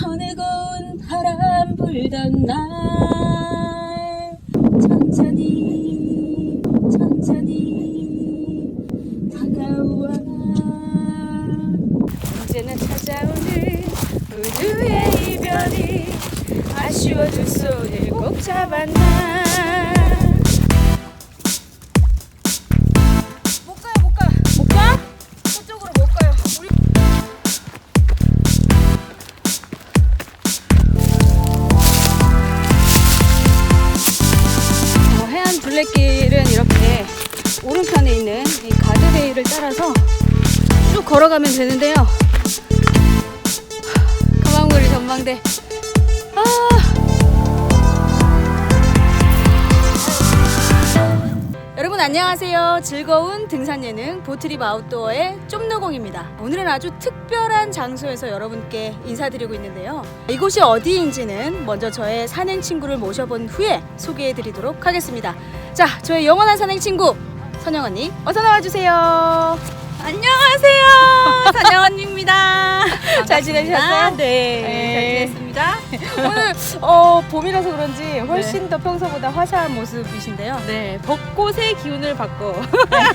어느 고운 바람 불던 날. 천천히 천천히 다가와. 이제는 찾아오는 우주의 이별이 아쉬워 두 손을 꼭 잡았나 이 가드레일을 따라서 쭉 걸어가면 되는데요. 가망구리 전망대. 아. 여러분 안녕하세요. 즐거운 등산 예능 보트립 아웃도어의 쫌노공입니다. 오늘은 아주 특별한 장소에서 여러분께 인사드리고 있는데요. 이곳이 어디인지는 먼저 저의 산행 친구를 모셔본 후에 소개해 드리도록 하겠습니다. 자, 저의 영원한 산행 친구 선영 언니 어서 나와 주세요. 안녕하세요. 선영 언니입니다. 잘 지내셨어요? 네, 네. 잘 지냈습니다. 오늘 어, 봄이라서 그런지 훨씬 더 평소보다 화사한 모습이신데요. 네, 벚꽃의 기운을 받고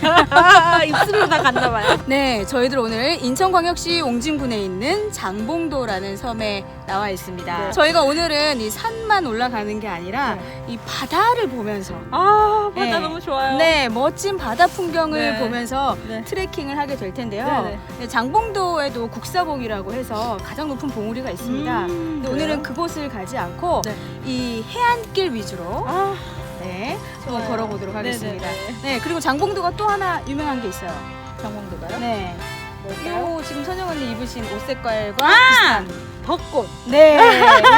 입술로 다 갔나 봐요. 네, 저희들 오늘 인천광역시 옹진군에 있는 장봉도라는 섬에 나와 있습니다. 네. 저희가 오늘은 이 산만 올라가는 게 아니라 이 바다를 보면서 아, 바다 네. 너무 좋아요. 네, 멋진 바다 풍경을 네. 보면서 네. 트레킹을 하게 될 텐데요. 네네. 네, 장봉도에도 국사봉이라고 해서 가장 높은 봉우리가 있습니다. 음, 오늘은 그곳을 가지 않고 네. 이 해안길 위주로 아, 네, 한번 좋아요. 걸어보도록 하겠습니다. 네네네. 네, 그리고 장봉도가 또 하나 유명한 게 있어요. 장봉도가요? 네. 뭘까요? 요 지금 선영 언니 입으신 옷 색깔과 아! 비슷한 벚꽃. 네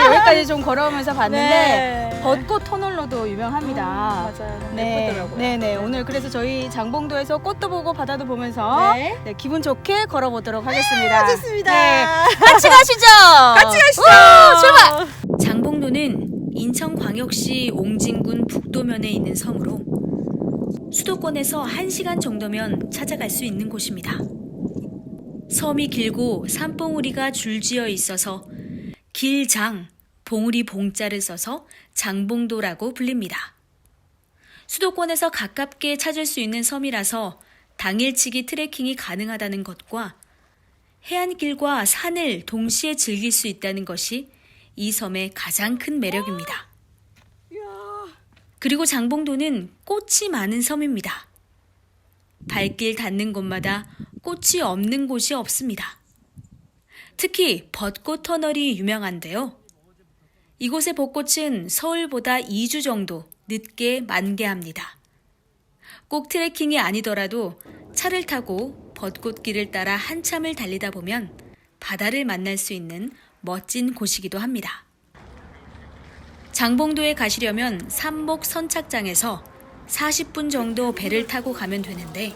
여기까지 좀 걸어오면서 봤는데 네. 벚꽃 터널로도 유명합니다. 아, 맞아요. 네, 예쁘더라고요. 네, 네. 오늘 그래서 저희 장봉도에서 꽃도 보고 바다도 보면서 네. 네, 기분 좋게 걸어보도록 하겠습니다. 좋습니다. 네, 같이 가시죠. 같이 가시죠. 우, 출발. 장봉도는 인천광역시 옹진군 북도면에 있는 섬으로 수도권에서 1시간 정도면 찾아갈 수 있는 곳입니다. 섬이 길고 산봉우리가 줄지어 있어서 길장, 봉우리 봉자를 써서 장봉도라고 불립니다. 수도권에서 가깝게 찾을 수 있는 섬이라서 당일치기 트레킹이 가능하다는 것과 해안길과 산을 동시에 즐길 수 있다는 것이 이 섬의 가장 큰 매력입니다. 그리고 장봉도는 꽃이 많은 섬입니다. 발길 닿는 곳마다 꽃이 없는 곳이 없습니다. 특히 벚꽃 터널이 유명한데요. 이곳의 벚꽃은 서울보다 2주 정도 늦게 만개합니다. 꼭 트레킹이 아니더라도 차를 타고 벚꽃길을 따라 한참을 달리다 보면 바다를 만날 수 있는 멋진 곳이기도 합니다. 장봉도에 가시려면 삼목 선착장에서 40분 정도 배를 타고 가면 되는데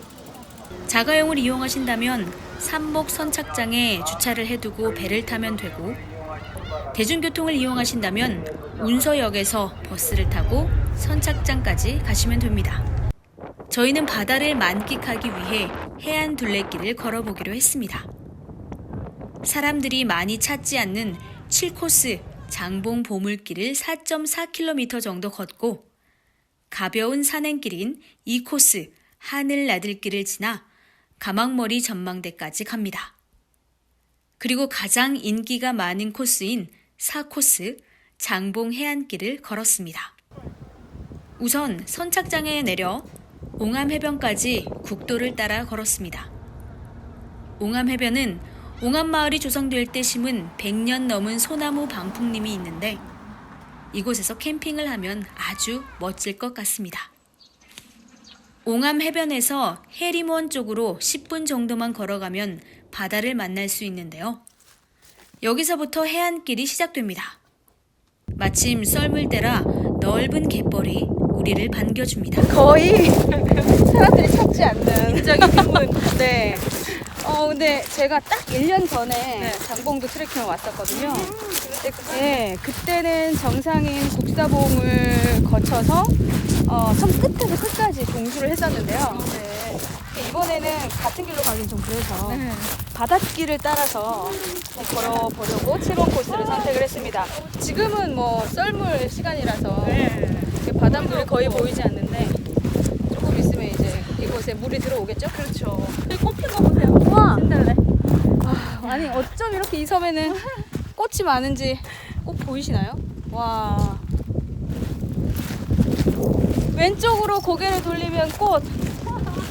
자가용을 이용하신다면 삼목 선착장에 주차를 해두고 배를 타면 되고 대중교통을 이용하신다면 운서역에서 버스를 타고 선착장까지 가시면 됩니다. 저희는 바다를 만끽하기 위해 해안 둘레길을 걸어보기로 했습니다. 사람들이 많이 찾지 않는 7코스 장봉 보물길을 4.4km 정도 걷고 가벼운 산행길인 2코스 하늘 나들길을 지나 가망머리 전망대까지 갑니다. 그리고 가장 인기가 많은 코스인 4코스 장봉 해안길을 걸었습니다. 우선 선착장에 내려 옹암 해변까지 국도를 따라 걸었습니다. 옹암 해변은 옹암 마을이 조성될 때 심은 100년 넘은 소나무 방풍림이 있는데 이곳에서 캠핑을 하면 아주 멋질 것 같습니다. 옹암 해변에서 해림원 쪽으로 10분 정도만 걸어가면 바다를 만날 수 있는데요. 여기서부터 해안길이 시작됩니다. 마침 썰물 때라 넓은 갯벌이 우리를 반겨줍니다. 거의 사람들이 찾지 않는 인적인 인문. 네. 어 근데 제가 딱 1년 전에 네. 장봉도 트레킹을 왔었거든요. 네, 그때는 정상인 국사봉을 거쳐서 어, 섬 끝에서 끝까지 동주를 했었는데요. 네. 이번에는 같은 길로 가긴 좀 그래서 네. 바닷길을 따라서 좀 걸어보려고 7번 코스를 선택을 했습니다. 지금은 뭐 썰물 시간이라서 네. 이렇게 바닷물이 거의 보이지 않는데 조금 있으면 이제 이곳에 물이 들어오겠죠? 그렇죠. 여기 꽃핀 거 보세요. 우와! 신달래. 아, 아니 어쩜 이렇게 이 섬에는 꽃이 많은지 꼭 보이시나요? 와 왼쪽으로 고개를 돌리면 꽃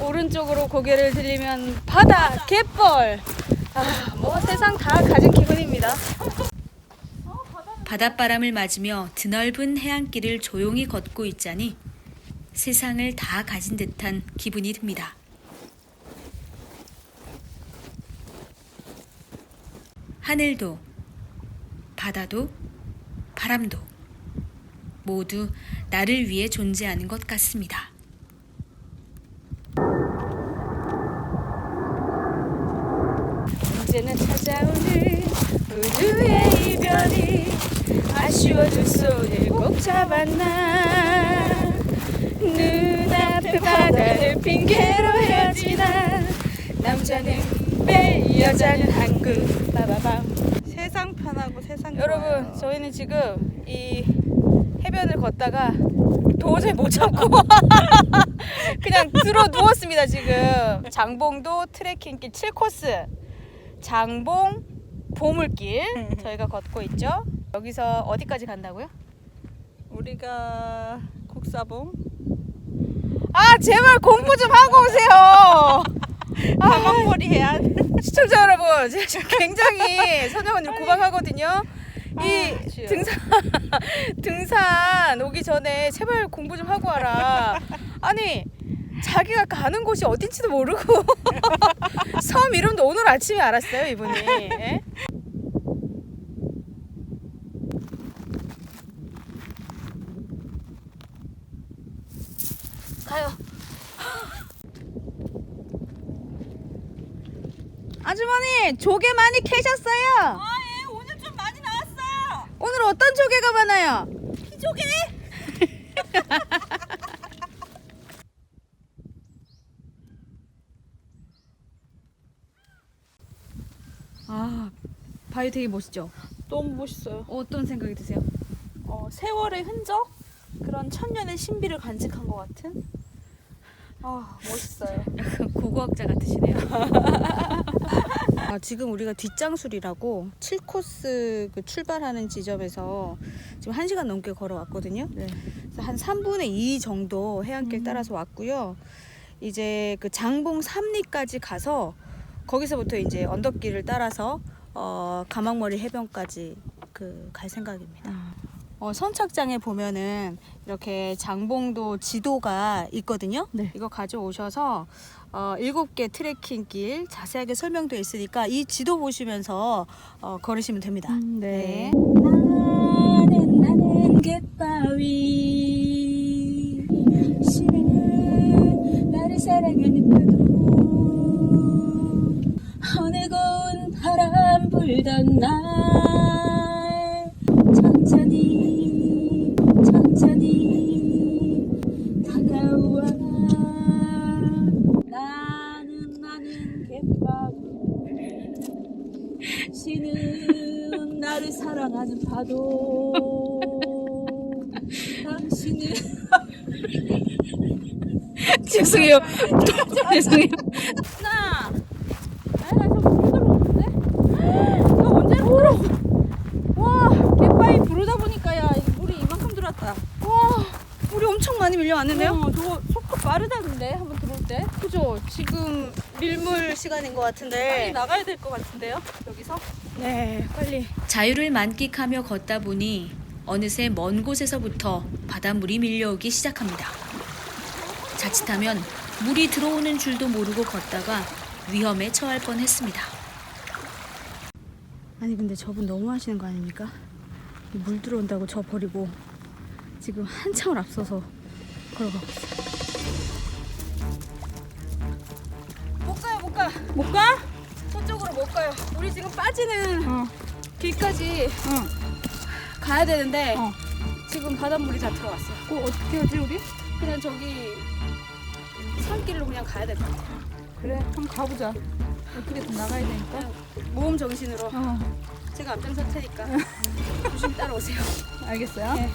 오른쪽으로 고개를 들리면 바다 갯벌 아, 뭐 세상 다 가진 기분입니다 바닷바람을 맞으며 드넓은 해안길을 조용히 걷고 있자니 세상을 다 가진 듯한 기분이 듭니다. 하늘도, 바다도, 바람도 모두 나를 위해 존재하는 것 같습니다. 이제는 찾아오는 우주의 이별이 아쉬워 두 손을 꼭 잡았나? 눈앞에 바다를 핑계로 헤어지나? 남자는 배 여자는 한국 빠바밤? 세상 편하고 세상 여러분. 저희는 지금 이 해변을 걷다가 도저히 못 참고 그냥 들어 누웠습니다 지금. 장봉도 트레킹길 7코스. 장봉 보물길 저희가 걷고 있죠 여기서 어디까지 간다고요? 우리가 국사봉 아 제발 공부 좀 하고 오세요 가망머리 해안 시청자 여러분 지금 굉장히 선영 언니를 구박하거든요 이 아, 주여. 등산 등산 오기 전에 제발 공부 좀 하고 와라. 아니 자기가 가는 곳이 어딘지도 모르고 섬 이름도 오늘 아침에 알았어요 이분이. 예? 가요. 아주머니 조개 많이 캐셨어요? 아 예 오늘 좀 많이 나왔어요. 오늘 어떤 조개가 많아요? 피조개? 아 바위 되게 멋있죠? 너무 멋있어요. 어떤 생각이 드세요? 어, 세월의 흔적 그런 천년의 신비를 간직한 것 같은. 아 멋있어요. 약간 고고학자 같으시네요. 아, 지금 우리가 뒷장술이라고 7코스 그 출발하는 지점에서 지금 1시간 넘게 걸어왔거든요. 네. 그래서 한 3분의 2 정도 해안길 음. 따라서 왔고요. 이제 그 장봉 삼리까지 가서 거기서부터 이제 언덕길을 따라서 어, 가망머리 해변까지 그 갈 생각입니다. 어, 선착장에 보면은 이렇게 장봉도 지도가 있거든요. 네. 이거 가져오셔서 어, 7개 트레킹 길 자세하게 설명되어 있으니까 이 지도 보시면서 어, 걸으시면 됩니다. 음, 네. 나는 나는 갯바위 싫은 나를 사랑하는 파도 어느 고운 바람 불던 날 파도 당신은 죄송해요. 죄송해요. 나. 아니 나저물 들어오는데? 이거 언제 들어? 와 갯바위 부르다 보니까 야 물이 이만큼 들어왔다. 와, 물이 엄청 많이 밀려왔는데요? 어, 저거 속도 빠르다던데 한번 들어올 때. 그죠? 지금 밀물 시간인 것 빨리 같은데. 나가야 될 것 같은데요? 여기서? 네, 빨리. 자유를 만끽하며 걷다 보니 어느새 먼 곳에서부터 바닷물이 밀려오기 시작합니다. 자칫하면 물이 들어오는 줄도 모르고 걷다가 위험에 처할 뻔했습니다. 아니 근데 저분 너무 하시는 거 아닙니까? 이물 들어온다고 저 버리고 지금 한참을 앞서서 걸어가고 있어요. 못 가요, 못 가. 못 가? 저쪽으로 못 가요. 우리 지금 빠지는 어. 길까지 응. 가야 되는데 어. 지금 바닷물이 다 들어왔어요. 그거 어떻게 하지 우리? 그냥 저기 산길로 그냥 가야 될 것 같아요. 그래 한번 가보자. 어떻게든 나가야 되니까. 모험 정신으로 어 제가 앞장설 테니까 조심 따라오세요. 알겠어요. 네.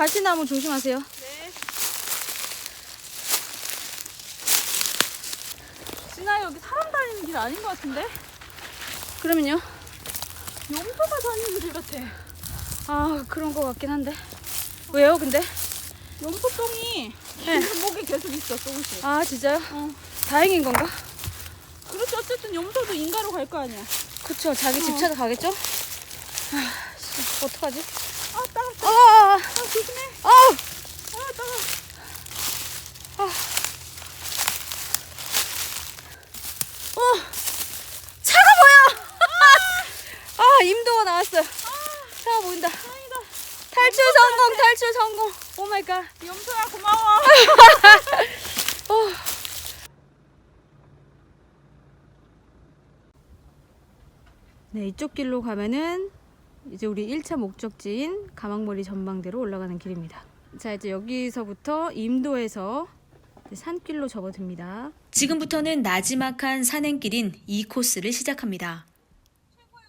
가시나무 조심하세요. 네. 진아 여기 사람 다니는 길 아닌 것 같은데? 그러면요? 염소가 다니는 길 같아. 아, 그런 거 같긴 한데. 왜요, 근데? 염소 똥이 네. 목에 계속 있어 조금씩. 아, 진짜요? 어. 다행인 건가? 그렇지 어쨌든 염소도 인가로 갈 거 아니야. 그쵸, 자기 집 어. 찾아가겠죠? 아, 씨, 어떡하지? 아. 아, 아, 아 조심해. 아, 아 따가. 어, 차가 보여! 아, 임도가 나왔어요. 차가 보인다. 다행이다. 탈출 성공, 탈출 성공. 오 마이 갓. 염소야 고마워. 네, 이쪽 길로 가면은 이제 우리 1차 목적지인 가망머리 전망대로 올라가는 길입니다. 자, 이제 여기서부터 임도에서 산길로 접어듭니다. 지금부터는 나지막한 산행길인 이 코스를 시작합니다.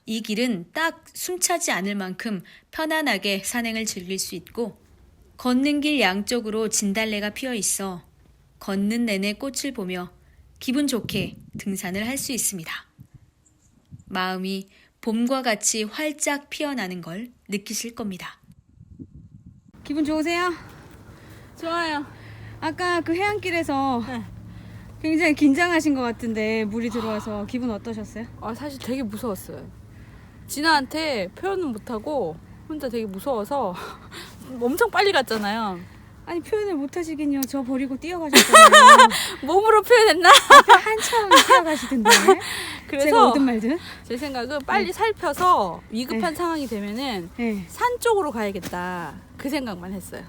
이 길은 딱 숨차지 않을 만큼 편안하게 산행을 즐길 수 있고 걷는 길 양쪽으로 진달래가 피어 있어 걷는 내내 꽃을 보며 기분 좋게 등산을 할 수 있습니다. 마음이 봄과 같이 활짝 피어나는 걸 느끼실 겁니다. 기분 좋으세요? 좋아요. 아까 그 해안길에서 네. 굉장히 긴장하신 것 같은데 물이 들어와서 기분 어떠셨어요? 아 사실 되게 무서웠어요. 진아한테 표현은 못하고 혼자 되게 무서워서 엄청 빨리 갔잖아요. 아니 표현을 못 하시긴요. 저 버리고 뛰어가셨잖아요. 몸으로 표현했나? 앞에 한참 뛰어가시던데. 제가 그래서 오든 말든. 제 생각은 빨리 살펴서 위급한 네. 상황이 되면은 네. 산 쪽으로 가야겠다. 그 생각만 했어요.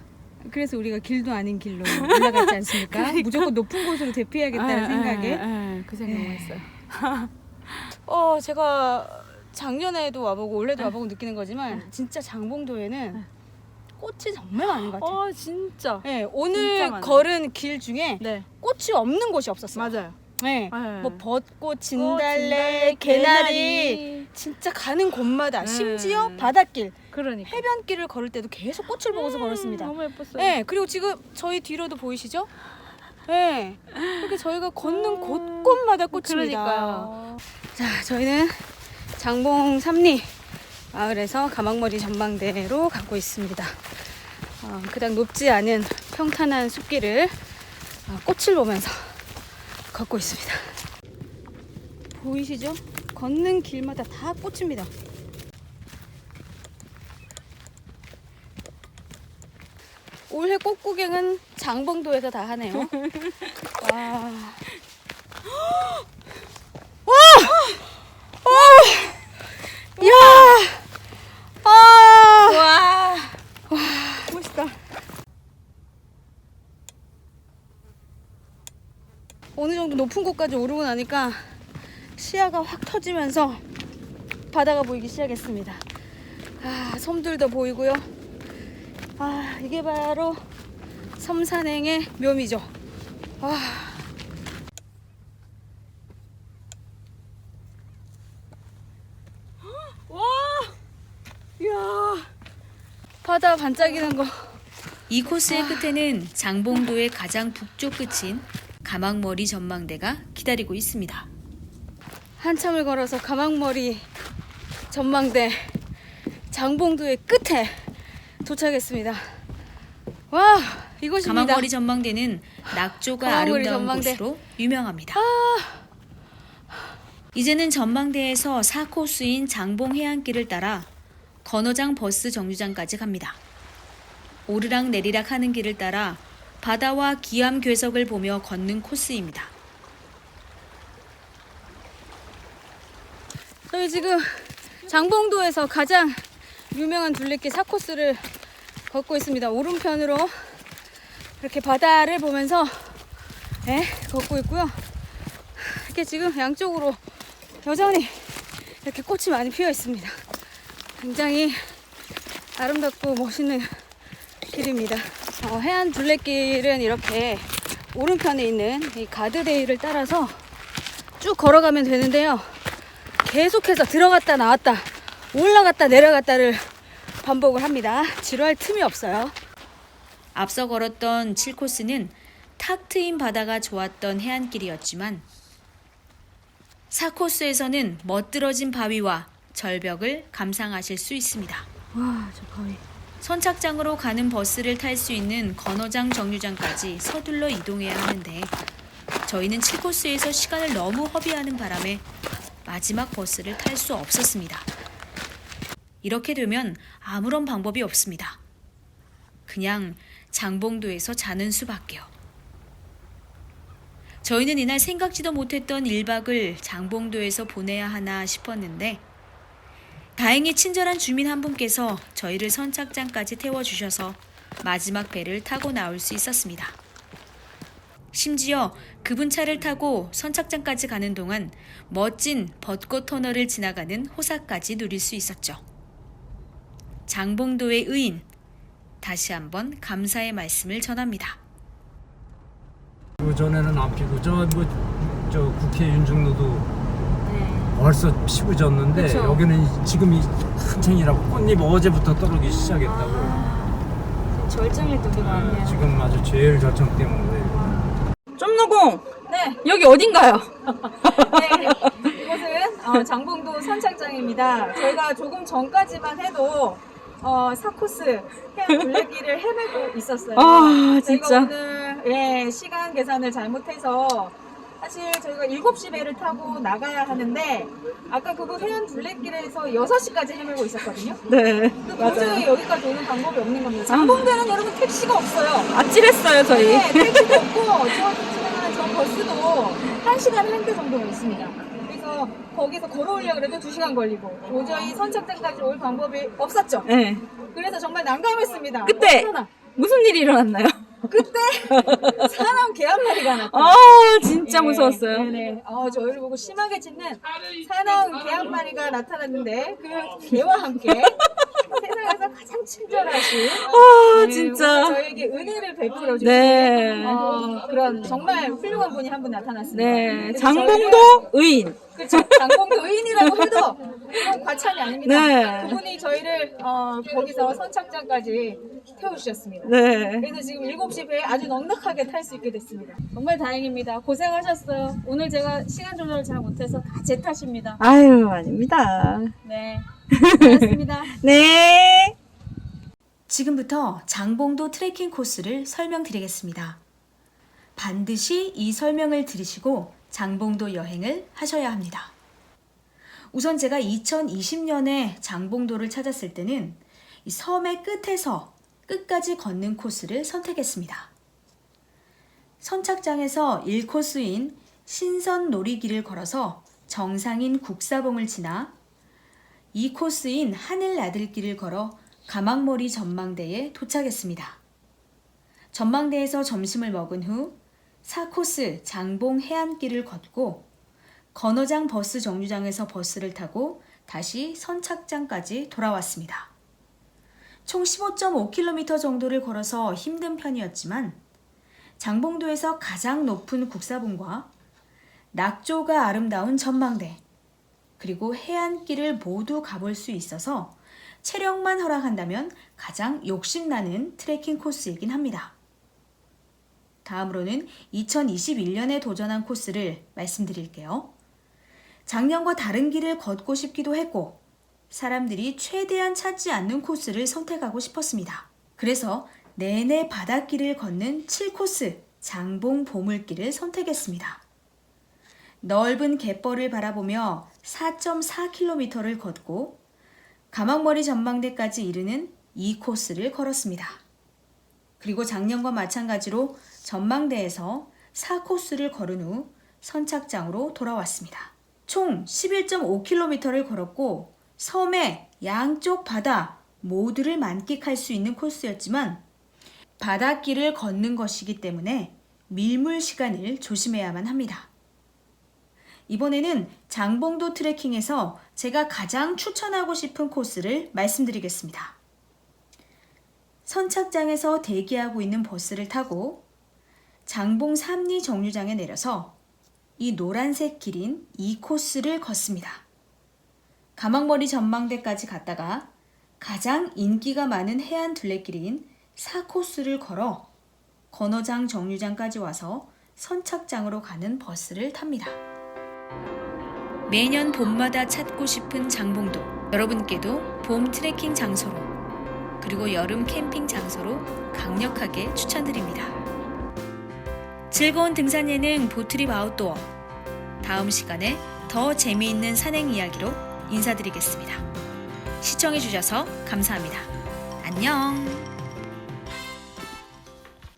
그래서 우리가 길도 아닌 길로 올라갔지 않습니까? 그러니까. 무조건 높은 곳으로 대피해야겠다는 에, 생각에. 에, 에, 그 생각만 에. 했어요. 어, 제가 작년에도 와보고 올해도 네. 와보고 느끼는 거지만 진짜 장봉도에는 꽃이 정말 많은 것 같아요. 어 진짜. 네, 진짜 오늘 많아요. 걸은 길 중에 네 꽃이 없는 곳이 없었어요. 맞아요. 네. 네. 뭐 벚꽃, 어, 진달래, 개나리 진짜 가는 곳마다 네. 심지어 바닷길, 그러니까. 해변길을 걸을 때도 계속 꽃을 보고서 걸었습니다. 너무 예뻤어요. 네, 그리고 지금 저희 뒤로도 보이시죠? 네, 이렇게 저희가 걷는 곳곳마다 꽃입니다. 그러니까요. 자, 저희는 장봉 삼리 마을에서 가망머리 전망대로 가고 있습니다. 어, 그닥 높지 않은 평탄한 숲길을 어, 꽃을 보면서 걷고 있습니다. 보이시죠? 걷는 길마다 다 꽃입니다. 올해 꽃 구경은 장봉도에서 다 하네요. 와. 야! 아! 와. 멋있다. 어느 정도 높은 곳까지 오르고 나니까 시야가 확 터지면서 바다가 보이기 시작했습니다. 아, 섬들도 보이고요. 아, 이게 바로 섬산행의 묘미죠. 와. 와. 이야. 바다 반짝이는 거. 이 코스의 끝에는 장봉도의 가장 북쪽 끝인 가망머리 전망대가 기다리고 있습니다. 한참을 걸어서 가망머리 전망대 장봉도의 끝에 도착했습니다. 와 이곳입니다. 가망머리 전망대는 낙조가 아름다운 전망대. 곳으로 유명합니다. 이제는 전망대에서 4코스인 장봉 해안길을 따라 건어장 버스 정류장까지 갑니다. 오르락 내리락 하는 길을 따라 바다와 기암 괴석을 보며 걷는 코스입니다. 저희 지금 장봉도에서 가장 유명한 둘레길 4코스를 걷고 있습니다. 오른편으로 이렇게 바다를 보면서 네, 걷고 있고요. 이렇게 지금 양쪽으로 여전히 이렇게 꽃이 많이 피어 있습니다. 굉장히 아름답고 멋있는 길입니다. 어, 해안 둘레길은 이렇게 오른편에 있는 이 가드레일을 따라서 쭉 걸어가면 되는데요. 계속해서 들어갔다 나왔다 올라갔다 내려갔다를 반복을 합니다. 지루할 틈이 없어요. 앞서 걸었던 7코스는 탁 트인 바다가 좋았던 해안길이었지만 4코스에서는 멋들어진 바위와 절벽을 감상하실 수 있습니다. 와, 저 바위. 선착장으로 가는 버스를 탈 수 있는 건어장 정류장까지 서둘러 이동해야 하는데 저희는 7코스에서 시간을 너무 허비하는 바람에 마지막 버스를 탈 수 없었습니다. 이렇게 되면 아무런 방법이 없습니다. 그냥 장봉도에서 자는 수밖에요. 저희는 이날 생각지도 못했던 1박을 장봉도에서 보내야 하나 싶었는데 다행히 친절한 주민 한 분께서 저희를 선착장까지 태워주셔서 마지막 배를 타고 나올 수 있었습니다. 심지어 그분 차를 타고 선착장까지 가는 동안 멋진 벚꽃 터널을 지나가는 호사까지 누릴 수 있었죠. 장봉도의 의인, 다시 한번 감사의 말씀을 전합니다. 그 전에는 안 피고 저뭐저 국회 윤중로도 네. 벌써 피고 졌는데 그쵸. 여기는 지금이 한창이라고 꽃잎 어제부터 떨어지기 시작했다고 절정일 때가 네, 지금 아주 제일 절정 때문에 점노공 네. 여기 어딘가요? 네, 이곳은 어, 장봉도 선착장입니다. 저희가 조금 전까지만 해도 어, 4코스 해안 둘레길을 헤매고 있었어요. 아, 진짜. 오늘 예, 시간 계산을 잘못해서 사실 저희가 7시 배를 타고 나가야 하는데 아까 그곳 해안 둘레길에서 6시까지 헤매고 있었거든요. 네. 그 도저히 여기까지 오는 방법이 없는 겁니다. 장봉도는 여러분 택시가 없어요. 아찔했어요 저희. 네, 택시도 없고 저 지나가는 저 버스도 1시간 한대 정도가 있습니다. 그래서 거기서 걸어오려고 해도 2시간 걸리고 도저히 선착장까지 올 방법이 없었죠. 네. 그래서 정말 난감했습니다. 그때! 하나. 무슨 일이 일어났나요? 그때 사람 개 한 마리가 나타났어요. 아 진짜 네, 무서웠어요. 네네. 어, 저희를 보고 심하게 짖는 사나운 개 한 마리가 나타났는데 그 개와 함께 세상에서 가장 친절하신 아 네, 진짜. 오늘 저희에게 은혜를 베풀어 주신 네. 어, 그런 정말 훌륭한 분이 한 분 나타났습니다. 네. 그래서 장봉도 의인. 그렇죠. 장봉도 의인이라고 해도 그건 과찬이 아닙니다. 네. 그분이 저희를 어, 거기서 선착장까지 태워주셨습니다. 네. 그래서 지금 7시 배에 아주 넉넉하게 탈 수 있게 됐습니다. 정말 다행입니다. 고생하셨어요. 오늘 제가 시간 조절을 잘 못해서 다 제 탓입니다. 아유 아닙니다. 네. 고맙습니다. 네. 지금부터 장봉도 트레킹 코스를 설명드리겠습니다. 반드시 이 설명을 들으시고 장봉도 여행을 하셔야 합니다. 우선 제가 2020년에 장봉도를 찾았을 때는 이 섬의 끝에서 끝까지 걷는 코스를 선택했습니다. 선착장에서 1코스인 신선 놀이길을 걸어서 정상인 국사봉을 지나 2코스인 하늘 나들길을 걸어 가망머리 전망대에 도착했습니다. 전망대에서 점심을 먹은 후 4코스 장봉 해안길을 걷고 건어장 버스 정류장에서 버스를 타고 다시 선착장까지 돌아왔습니다. 총 15.5km 정도를 걸어서 힘든 편이었지만 장봉도에서 가장 높은 국사봉과 낙조가 아름다운 전망대, 그리고 해안길을 모두 가볼 수 있어서 체력만 허락한다면 가장 욕심나는 트레킹 코스이긴 합니다. 다음으로는 2021년에 도전한 코스를 말씀드릴게요. 작년과 다른 길을 걷고 싶기도 했고, 사람들이 최대한 찾지 않는 코스를 선택하고 싶었습니다. 그래서 내내 바닷길을 걷는 7코스 장봉 보물길을 선택했습니다. 넓은 갯벌을 바라보며 4.4km를 걷고 가망머리 전망대까지 이르는 이 코스를 걸었습니다. 그리고 작년과 마찬가지로 전망대에서 4코스를 걸은 후 선착장으로 돌아왔습니다. 총 11.5km를 걸었고 섬의 양쪽 바다 모두를 만끽할 수 있는 코스였지만 바닷길을 걷는 것이기 때문에 밀물 시간을 조심해야만 합니다. 이번에는 장봉도 트레킹에서 제가 가장 추천하고 싶은 코스를 말씀드리겠습니다. 선착장에서 대기하고 있는 버스를 타고 장봉 삼리 정류장에 내려서 이 노란색 길인 이 코스를 걷습니다. 가망머리 전망대까지 갔다가 가장 인기가 많은 해안 둘레길인 4코스를 걸어 건어장 정류장까지 와서 선착장으로 가는 버스를 탑니다. 매년 봄마다 찾고 싶은 장봉도 여러분께도 봄 트레킹 장소로 그리고 여름 캠핑 장소로 강력하게 추천드립니다. 즐거운 등산 예능 보트립 아웃도어 다음 시간에 더 재미있는 산행 이야기로 인사드리겠습니다. 시청해주셔서 감사합니다. 안녕!